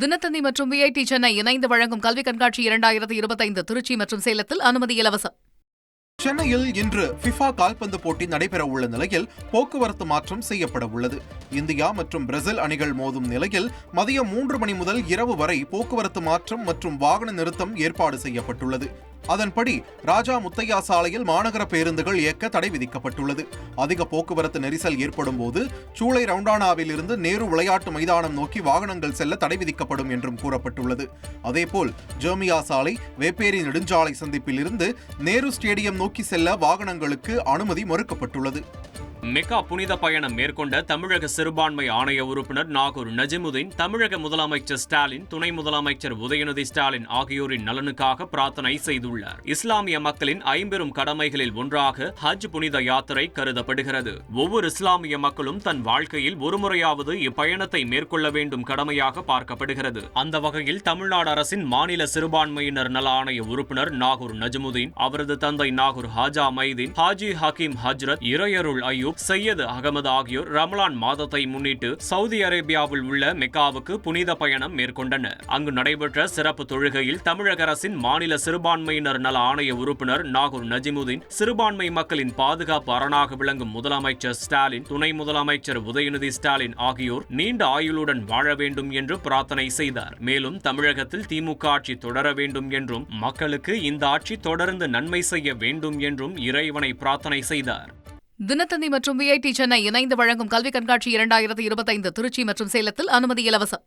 தினத்தந்தி மற்றும் விஐடி சென்னை இணைந்து வழங்கும் கல்வி கண்காட்சி இரண்டாயிரத்தி இருபத்தைந்து திருச்சி மற்றும் சேலத்தில் அனுமதி இலவசம். சென்னையில் இன்று ஃபிஃபா கால்பந்து போட்டி நடைபெற உள்ள நிலையில் போக்குவரத்து மாற்றம் செய்யப்பட உள்ளது. இந்தியா மற்றும் பிரேசில் அணிகள் மோதும் நிலையில் மதியம் மூன்று மணி முதல் இரவு வரை போக்குவரத்து மாற்றம் மற்றும் வாகன நிறுத்தம் ஏற்பாடு செய்யப்பட்டுள்ளது. அதன்படி ராஜா முத்தையா சாலையில் மாநகர பேருந்துகள் இயக்க தடை விதிக்கப்பட்டுள்ளது. அதிக போக்குவரத்து நெரிசல் ஏற்படும் போது சூளை ரவுண்டானாவில் இருந்து நேரு விளையாட்டு மைதானம் நோக்கி வாகனங்கள் செல்ல தடை விதிக்கப்படும் என்றும் கூறப்பட்டுள்ளது. அதேபோல் ஜெர்மியா சாலை வேப்பேரி நெடுஞ்சாலை சந்திப்பில் இருந்து நேரு ஸ்டேடியம் நோக்கி செல்ல வாகனங்களுக்கு அனுமதி மறுக்கப்பட்டுள்ளது. மெக்கா புனித பயணம் மேற்கொண்ட தமிழக சிறுபான்மை ஆணைய உறுப்பினர் நாகூர் நஜிமுதீன் தமிழக முதலமைச்சர் ஸ்டாலின் துணை முதலமைச்சர் உதயநிதி ஸ்டாலின் ஆகியோரின் நலனுக்காக பிரார்த்தனை செய்துள்ளார். இஸ்லாமிய மக்களின் ஐம்பெரும் கடமைகளில் ஒன்றாக ஹஜ் புனித யாத்திரை கருதப்படுகிறது. ஒவ்வொரு இஸ்லாமிய மக்களும் தன் வாழ்க்கையில் ஒருமுறையாவது இப்பயணத்தை மேற்கொள்ள வேண்டும் கடமையாக பார்க்கப்படுகிறது. அந்த வகையில் தமிழ்நாடு அரசின் மாநில சிறுபான்மையினர் நல ஆணைய உறுப்பினர் நாகூர் நஜிமுதீன் அவரது தந்தை நாகூர் ஹாஜா மைதீன் ஹாஜி ஹக்கீம் ஹஜ்ரத் இறையருள் ஐயூப் சையது அகமது ஆகியோர் ரமலான் மாதத்தை முன்னிட்டு சவுதி அரேபியாவில் உள்ள மெக்காவுக்கு புனித பயணம் மேற்கொண்டனர். அங்கு நடைபெற்ற சிறப்பு தொழுகையில் தமிழக அரசின் மாநில சிறுபான்மையினர் நல ஆணைய உறுப்பினர் நாகூர் நஜிமுதீன் சிறுபான்மை மக்களின் பாதுகாப்பு அரணாக விளங்கும் முதலமைச்சர் ஸ்டாலின் துணை முதலமைச்சர் உதயநிதி ஸ்டாலின் ஆகியோர் நீண்ட ஆயுளுடன் வாழ வேண்டும் என்று பிரார்த்தனை செய்தார். மேலும் தமிழகத்தில் திமுக ஆட்சி தொடர வேண்டும் என்றும் மக்களுக்கு இந்த ஆட்சி தொடர்ந்து நன்மை செய்ய வேண்டும் என்றும் இறைவனை பிரார்த்தனை செய்தார். தினத்தந்தி மற்றும் விஐடி சென்னை இணைந்து வழங்கும் கல்வி கண்காட்சி இரண்டாயிரத்தி இருபத்தைந்து திருச்சி மற்றும் சேலத்தில் அனுமதி இலவசம்.